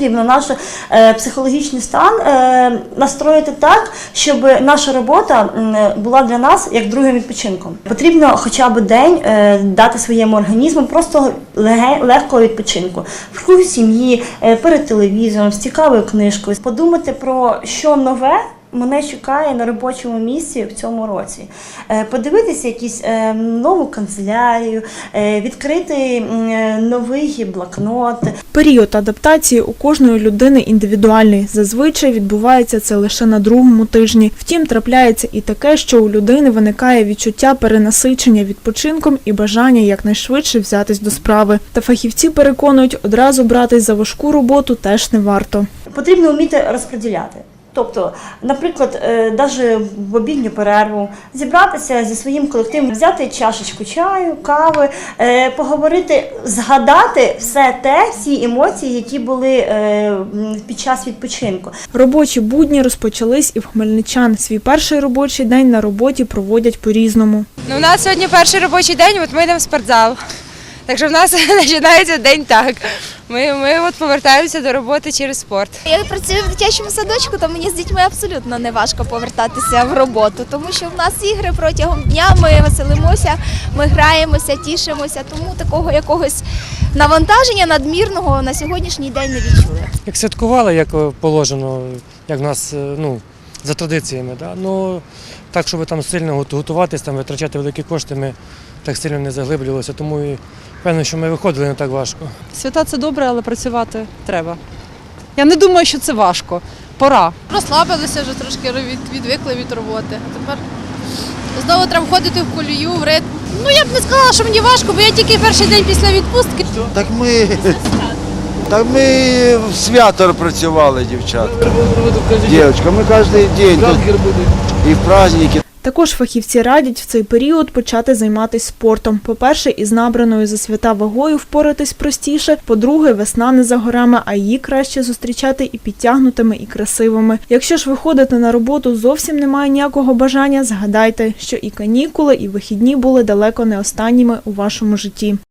потрібно наш е, психологічний стан е, настроїти так, щоб наша робота була для нас як другим відпочинком. Потрібно хоча б день е, дати своєму організму просто легкого відпочинку в кругу сім'ї, перед телевізором, з цікавою книжкою, подумати про що нове. Мене чекає на робочому місці в цьому році. Е, Подивитися якісь е, нову канцелярію, е, відкрити новий блокнот, Період адаптації у кожної людини індивідуальний. Зазвичай відбувається це лише на другому тижні. Втім, трапляється і таке, що у людини виникає відчуття перенасичення відпочинком і бажання якнайшвидше взятись до справи. Та фахівці переконують, одразу братись за важку роботу теж не варто. потрібно вміти розподіляти. Тобто, наприклад, навіть в обідню перерву зібратися зі своїм колективом, взяти чашечку чаю, кави, е, поговорити, згадати все те, всі емоції, які були е, під час відпочинку. Робочі будні розпочались і в хмельничан. Свій перший робочий день на роботі проводять по-різному. Ну, у нас сьогодні перший робочий день, от ми йдемо в спортзал. Так що в нас починається день так. Ми, ми от повертаємося до роботи через спорт. Я працюю в дитячому садочку, то мені з дітьми абсолютно не важко повертатися в роботу, тому що в нас ігри протягом дня, ми веселимося, ми граємося, тішимося, тому такого якогось навантаження надмірного на сьогоднішній день не відчули. як святкували, як е, положено, як в нас е, ну, за традиціями. Да? Ну, так, щоб там сильно готу- готуватись, там, витрачати великі кошти, ми так сильно не заглиблювалися, тому і певно, що ми виходили не так важко. Свята це добре, але працювати треба. Я не думаю, що це важко. Пора. Розслабилися вже трошки від, відвикли від роботи. А тепер знову треба входити в колію, в ритм. Ну я б не сказала, що мені важко, бо я тільки перший день після відпустки. Так ми, так ми в свято працювали, дівчата. Дівчатка, ми кожен день тут і в праздники. Також фахівці радять в цей період почати займатися спортом. По-перше, із набраною за свята вагою впоратись простіше. По-друге, весна не за горами, а її краще зустрічати і підтягнутими, і красивими. Якщо ж виходити на роботу зовсім немає ніякого бажання, згадайте, що і канікули, і вихідні були далеко не останніми у вашому житті.